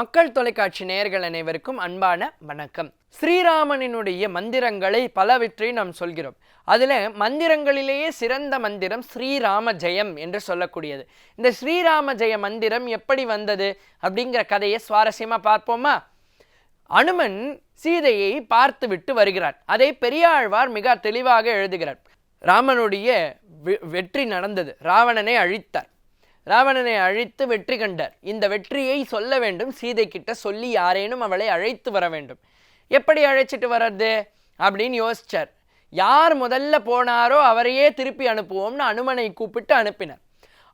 மக்கள் தொலைக்காட்சி நேயர்கள் அனைவருக்கும் அன்பான வணக்கம். ஸ்ரீராமனினுடைய மந்திரங்களை பலவற்றை நாம் சொல்கிறோம். அதில் மந்திரங்களிலேயே சிறந்த மந்திரம் ஸ்ரீராம ஜெயம் என்று சொல்லக்கூடியது. இந்த ஸ்ரீராம ஜெய மந்திரம் எப்படி வந்தது அப்படிங்கிற கதையை சுவாரஸ்யமாக பார்ப்போமா? அனுமன் சீதையை பார்த்துவிட்டு வருகிறார் அதை பெரியாழ்வார் மிக தெளிவாக எழுதுகிறார். ராமனுடைய வெ- வெற்றி நடந்தது. ராவணனை அழித்தார். ராவணனை அழைத்து வெற்றி கண்டார். இந்த வெற்றியை சொல்ல வேண்டும். சீதை கிட்ட சொல்லி யாரேனும் அவளை அழைத்து வர வேண்டும். எப்படி அழைச்சிட்டு வர்றது? அப்படின்னு யோசிச்சார். யார் முதல்ல போனாரோ அவரையே திருப்பி அனுப்புவோம்னு அனுமனை கூப்பிட்டு அனுப்பினார்.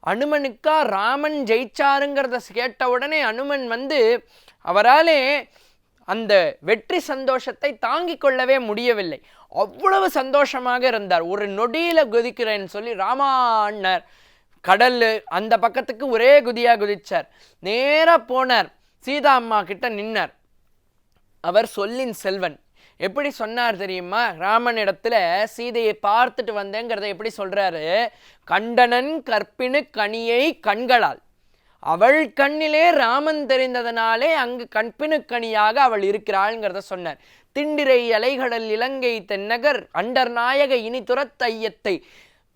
அனுமனுக்கா ராமன் ஜெயிச்சாருங்கிறத கேட்ட உடனே அனுமன் வந்து அவராலே அந்த வெற்றி சந்தோஷத்தை தாங்கிக் கொள்ளவே முடியவில்லை. அவ்வளவு சந்தோஷமாக இருந்தார். ஒரு நொடியில் கொதிக்கிறேன்னு சொல்லி ராமாண்ணர் கடல் அந்த பக்கத்துக்கு ஒரே குதியாக குதிச்சார். நேராக போனார். சீதா அம்மா கிட்ட நின்னார். அவர் சொல்லின் செல்வன். எப்படி சொன்னார் தெரியுமா? ராமன் இடத்துல சீதையை பார்த்துட்டு வந்தேங்கிறத எப்படி சொல்றாரு? கண்டனன் கற்பினு கனியை கண்களால். அவள் கண்ணிலே ராமன் தெரிந்ததனாலே அங்கு கண்பினு கனியாக அவள் இருக்கிறாள்ங்கிறத சொன்னார். திண்டிரை அலைகடல் இலங்கை தென்னகர் அண்டர் நாயக இனி துரத்தையத்தை.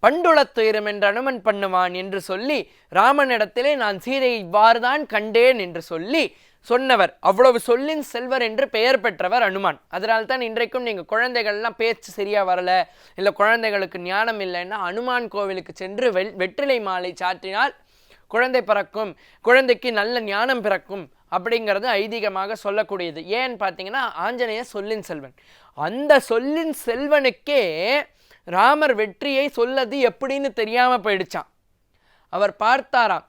பண்டுளத்துயரம் என்று அனுமன் பண்ணுவான் என்று சொல்லி ராமனிடத்திலே நான் சீதையை இவ்வாறுதான் கண்டேன் என்று சொல்லி சொன்னவர். அவ்வளவு சொல்லின் செல்வர் என்று பெயர் பெற்றவர் அனுமான். அதனால் தான் இன்றைக்கும் நீங்கள் குழந்தைகள்லாம் பேச்சு சரியாக வரல இல்லை குழந்தைகளுக்கு ஞானம் இல்லைன்னா அனுமான் கோவிலுக்கு சென்று வெ வெற்றிலை மாலை சாற்றினால் குழந்தை பிறக்கும் குழந்தைக்கு நல்ல ஞானம் பிறக்கும் அப்படிங்கிறது ஐதீகமாக சொல்லக்கூடியது. ஏன்னு பார்த்தீங்கன்னா ஆஞ்சநேய சொல்லின் செல்வன். அந்த சொல்லின் செல்வனுக்கே ராமர் வெற்றியை சொல்லது எப்படின்னு தெரியாமல் போயிடுச்சான் அவர் பார்த்தாராம்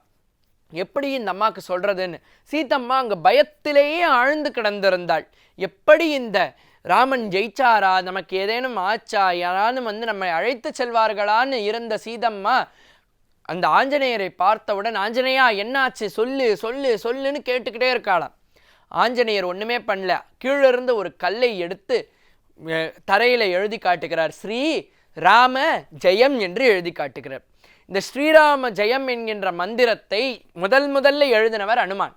எப்படி இந்த அம்மாவுக்கு சொல்கிறதுன்னு சீதம்மா அங்கே பயத்திலேயே ஆழ்ந்து கிடந்திருந்தாள். எப்படி இந்த ராமன் ஜெயிச்சாரா? நமக்கு ஏதேனும் ஆச்சா? யாராலும் வந்து நம்மை அழைத்து செல்வார்களான்னு இருந்த சீதம்மா அந்த ஆஞ்சநேயரை பார்த்தவுடன் ஆஞ்சநேயா என்னாச்சு? சொல்லு சொல்லு சொல்லுன்னு கேட்டுக்கிட்டே இருக்காளாம். ஆஞ்சநேயர் ஒன்றுமே பண்ணல. கீழிருந்து ஒரு கல்லை எடுத்து தரையில் எழுதி காட்டுகிறார். ஸ்ரீ ராம ஜெயம் என்று எழுதி காட்டுகிறார். இந்த ஸ்ரீராம ஜெயம் என்கின்ற மந்திரத்தை முதல் முதல்ல எழுதினவர் அனுமான்.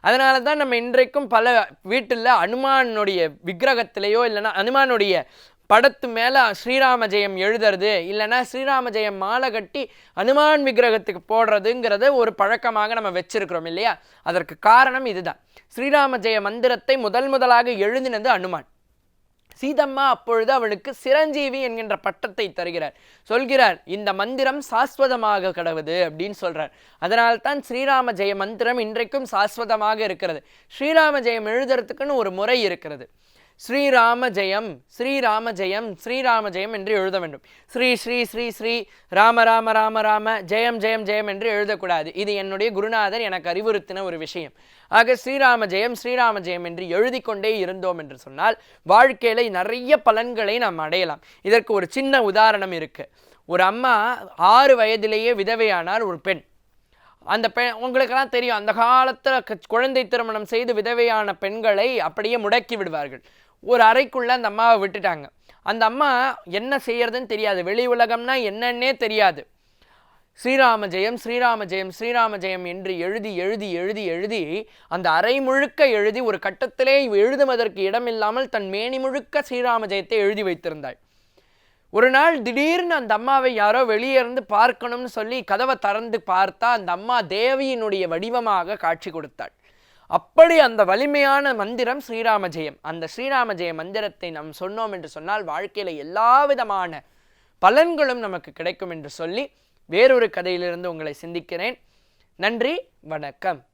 அதனால தான் நம்ம இன்றைக்கும் பல வீட்டில் அனுமானுடைய விக்கிரகத்திலேயோ இல்லைனா அனுமானுடைய படத்து மேலே ஸ்ரீராம ஜெயம் எழுதுறது இல்லைன்னா ஸ்ரீராம ஜெயம் மாலை கட்டி அனுமான் விக்கிரகத்துக்கு போடுறதுங்கிறத ஒரு பழக்கமாக நம்ம வச்சிருக்கிறோம் இல்லையா? அதற்கு காரணம் இதுதான். ஸ்ரீராம ஜெய மந்திரத்தை முதல் முதலாக எழுதினது அனுமான். சீதம்மா அப்பொழுது அவளுக்கு சிரஞ்சீவி என்கின்ற பட்டத்தை தருகிறார். சொல்கிறார் இந்த மந்திரம் சாஸ்வதமாக கடவுது அப்படின்னு சொல்றார். அதனால்தான் ஸ்ரீராம ஜெய மந்திரம் இன்றைக்கும் சாஸ்வதமாக இருக்கிறது. ஸ்ரீராம ஜெயம் எழுதுறதுக்குன்னு ஒரு முறை இருக்கிறது. ஸ்ரீராம ஜெயம் ஸ்ரீராம ஜெயம் ஸ்ரீராம ஜெயம் என்று எழுத வேண்டும். ஸ்ரீ ஸ்ரீ ஸ்ரீ ஸ்ரீ ராம ராம ராம ராம ஜெயம் ஜெயம் ஜெயம் என்று எழுதக்கூடாது. இது என்னுடைய குருநாதர் எனக்கு அறிவுறுத்தின ஒரு விஷயம். ஆக ஸ்ரீராம ஜெயம் ஸ்ரீராம ஜெயம் என்று எழுதி கொண்டே இருந்தோம் என்று சொன்னால் வாழ்க்கையில நிறைய பலன்களை நாம் அடையலாம். இதற்கு ஒரு சின்ன உதாரணம் இருக்கு. ஒரு அம்மா ஆறு வயதிலேயே விதவையானார் ஒரு பெண். அந்த பெண் உங்களுக்கெல்லாம் தெரியும் அந்த காலத்தில் குழந்தை திருமணம் செய்து விதவையான பெண்களை அப்படியே முடக்கி விடுவார்கள். ஒரு அறைக்குள்ளே அந்த அம்மாவை விட்டுட்டாங்க. அந்த அம்மா என்ன செய்யறதுன்னு தெரியாது. வெளி உலகம்னா என்னன்னே தெரியாது. ஸ்ரீராம ஜெயம் ஸ்ரீராம ஜெயம் ஸ்ரீராம ஜெயம் என்று எழுதி எழுதி எழுதி எழுதி அந்த அறை முழுக்க எழுதி ஒரு கட்டத்திலே எழுதுவதற்கு இடமில்லாமல் தன் மேனி முழுக்க ஸ்ரீராம ஜெயத்தை எழுதி வைத்திருந்தாள். ஒரு நாள் திடீர்னு அந்த அம்மாவை யாரோ வெளியே இருந்து பார்க்கணும்னு சொல்லி கதவை திறந்து பார்த்தா அந்த அம்மா தேவியினுடைய வடிவமாக காட்சி கொடுத்தாள். அப்படி அந்த வலிமையான மந்திரம் ஸ்ரீராம ஜெயம் அந்த ஸ்ரீராம ஜெய மந்திரத்தை நாம் சொன்னோம் என்று சொன்னால் வாழ்க்கையில எல்லா விதமான பலன்களும் நமக்கு கிடைக்கும் என்று சொல்லி வேறொரு கதையிலிருந்து உங்களை சிந்திக்கிறேன். நன்றி வணக்கம்.